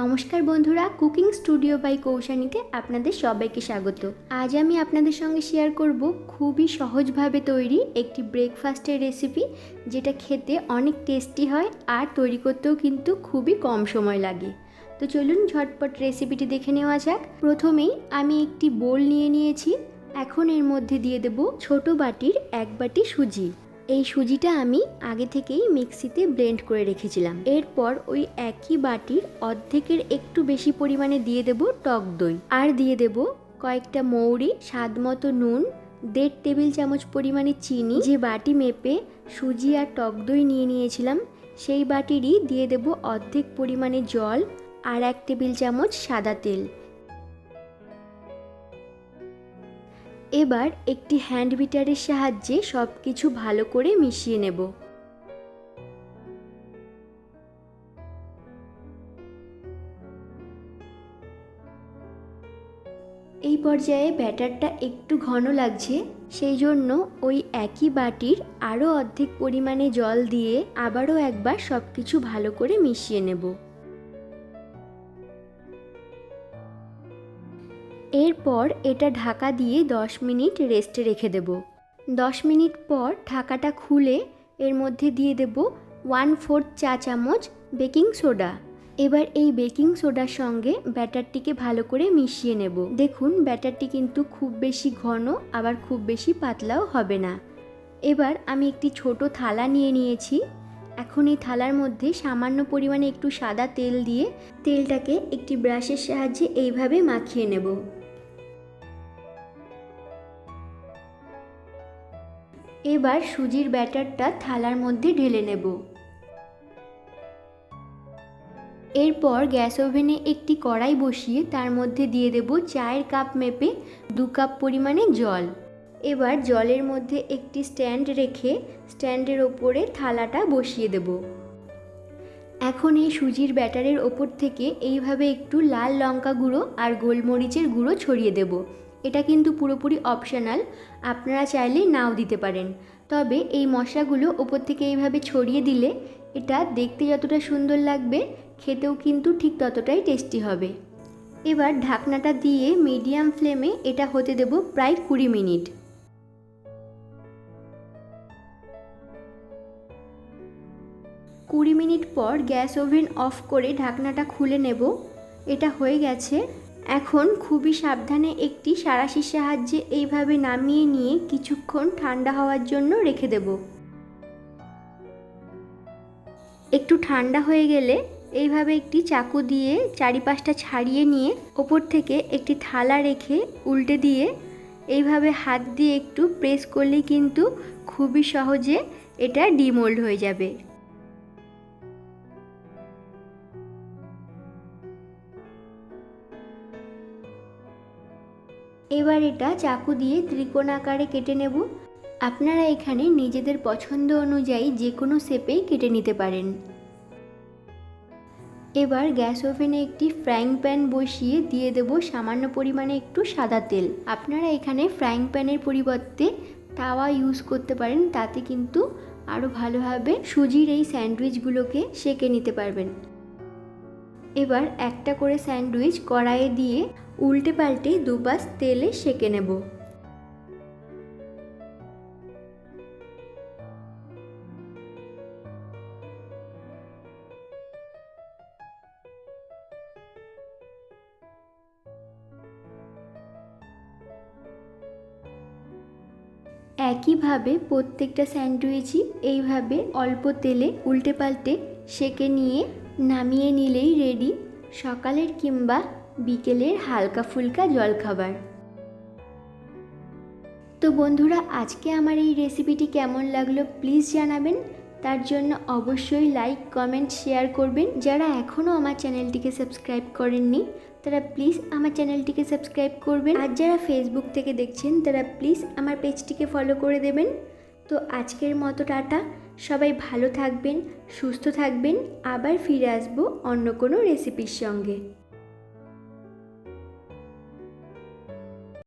নমস্কার বন্ধুরা, cooking studio by কৌশানীতে আপনাদের সবাইকে স্বাগত। আজ আমি আপনাদের সঙ্গে শেয়ার করব খুবই সহজভাবে তৈরি একটি ব্রেকফাস্টের রেসিপি যেটা খেতে অনেক টেস্টি হয় আর তৈরি করতেও কিন্তু খুবই কম সময় লাগে। তো চলুন ঝটপট রেসিপিটি দেখে নেওয়া যাক। প্রথমেই আমি একটি বোল নিয়ে নিয়েছি। এখন এর মধ্যে দিয়ে দেব ছোট বাটির এক বাটি সুজি। এই সুজিটা আমি আগে থেকেই মিক্সিতে ব্লেন্ড করে রেখেছিলাম। এরপর ওই একই বাটির অর্ধেকের একটু বেশি পরিমাণে দিয়ে দেব টক দই। আর দিয়ে দেব কয়েকটা মৌরি স্বাদ মতো নুন, দেড় টেবিল চামচ পরিমাণে চিনি। যে বাটি মেপে সুজি আর টক দই নিয়ে নিয়েছিলাম, সেই বাটিরই দিয়ে দেব অর্ধেক পরিমাণে জল আর এক টেবিল চামচ সাদা তেল। এবার একটি হ্যান্ড বিটারের সাহায্যে সব কিছু ভালো করে মিশিয়ে নেব। এই পর্যায়ে ব্যাটারটা একটু ঘন লাগছে, সেই জন্য ওই একই বাটির আরও অর্ধেক পরিমাণে জল দিয়ে আবারও একবার সব কিছু ভালো করে মিশিয়ে নেব। এরপর এটা ঢাকা দিয়ে 10 মিনিট রেস্টে রেখে দেব। 10 মিনিট পর ঢাকাটা খুলে এর মধ্যে দিয়ে দেব ওয়ান ফোর্থ চা চামচ বেকিং সোডা এবার এই বেকিং সোডার সঙ্গে ব্যাটারটিকে ভালো করে মিশিয়ে নেব। দেখুন, ব্যাটারটি কিন্তু খুব বেশি ঘন, আবার খুব বেশি পাতলাও হবে না। এবার আমি একটি ছোট থালা নিয়ে নিয়েছি। এখন এই থালার মধ্যে সামান্য পরিমাণে একটু সাদা তেল দিয়ে তেলটাকে একটি ব্রাশের সাহায্যে এইভাবে মাখিয়ে নেব। এবার সুজির ব্যাটারটা থালার মধ্যে ঢেলে নেব। এরপর গ্যাস ওভেনে একটি কড়াই বসিয়ে তার মধ্যে দিয়ে দেব চায়ের কাপ মেপে দু কাপ পরিমাণে জল। এবার জলের মধ্যে একটি স্ট্যান্ড রেখে স্ট্যান্ডের ওপরে থালাটা বসিয়ে দেব। এখন এই সুজির ব্যাটারের ওপর থেকে এইভাবে একটু লাল লঙ্কা গুঁড়ো আর গোলমরিচের গুঁড়ো ছড়িয়ে দেব। এটা কিন্তু পুরোপুরি অপশনাল আপনারা চাইলে নাও দিতে পারেন। তবে এই মশলাগুলো ওপর থেকে এইভাবে ছড়িয়ে দিলে এটা দেখতে যতটা সুন্দর লাগবে, খেতেও কিন্তু ঠিক ততটাই টেস্টি হবে। এবার ঢাকনাটা দিয়ে মিডিয়াম ফ্লেমে এটা হতে দেব প্রায় কুড়ি মিনিট। কুড়ি মিনিট পর গ্যাস ওভেন অফ করে ঢাকনাটা খুলে নেব। এটা হয়ে গেছে এখন খুবই সাবধানে একটি সারাশির সাহায্যে এইভাবে নামিয়ে নিয়ে কিছুক্ষণ ঠান্ডা হওয়ার জন্য রেখে দেব। একটু ঠান্ডা হয়ে গেলে এইভাবে একটি চাকু দিয়ে চারিপাশটা ছাড়িয়ে নিয়ে ওপর থেকে একটি থালা রেখে উল্টে দিয়ে এইভাবে হাত দিয়ে একটু প্রেস করলেই কিন্তু খুবই সহজে এটা ডিমোল্ড হয়ে যাবে। এবার এটা চাকু দিয়ে ত্রিকোণ আকারে কেটে নেব। আপনারা এখানে নিজেদের পছন্দ অনুযায়ী যে কোনো শেপেই কেটে নিতে পারেন। এবার গ্যাস ওভেনে একটি ফ্রাইং প্যান বসিয়ে দিয়ে দেব সামান্য পরিমাণে একটু সাদা তেল। আপনারা এখানে ফ্রাইং প্যানের পরিবর্তে তাওয়া ইউজ করতে পারেন, তাতে কিন্তু আরও ভালোভাবে সুজির এই স্যান্ডউইচগুলোকে সেকে নিতে পারবেন। এবার একটা করে স্যান্ডউইচ কড়াইয়ে দিয়ে উল্টে পাল্টে দুপাশ তেলে সেকে নেব। একইভাবে প্রত্যেকটা স্যান্ডউইচই এইভাবে অল্প তেলে উল্টে পাল্টে সেকে নিয়ে নামিয়ে নিলেই রেডি সকালের কিংবা বিকেলের হালকা ফুলকা জলখাবার। তো বন্ধুরা, আজকে আমার এই রেসিপিটি কেমন লাগল প্লিজ জানাবেন। তার জন্য অবশ্যই লাইক কমেন্ট শেয়ার করবেন। যারা এখনও আমার চ্যানেলটিকে সাবস্ক্রাইব করেননি, তারা প্লিজ আমার চ্যানেলটিকে সাবস্ক্রাইব করবেন। আর যারা ফেসবুক থেকে দেখছেন, তারা প্লিজ আমার পেজটিকে ফলো করে দেবেন। তো আজকের মতো, টাটা। সবাই ভালো থাকবেন সুস্থ থাকবেন আবার ফিরে আসব অন্য কোনো রেসিপির সঙ্গে।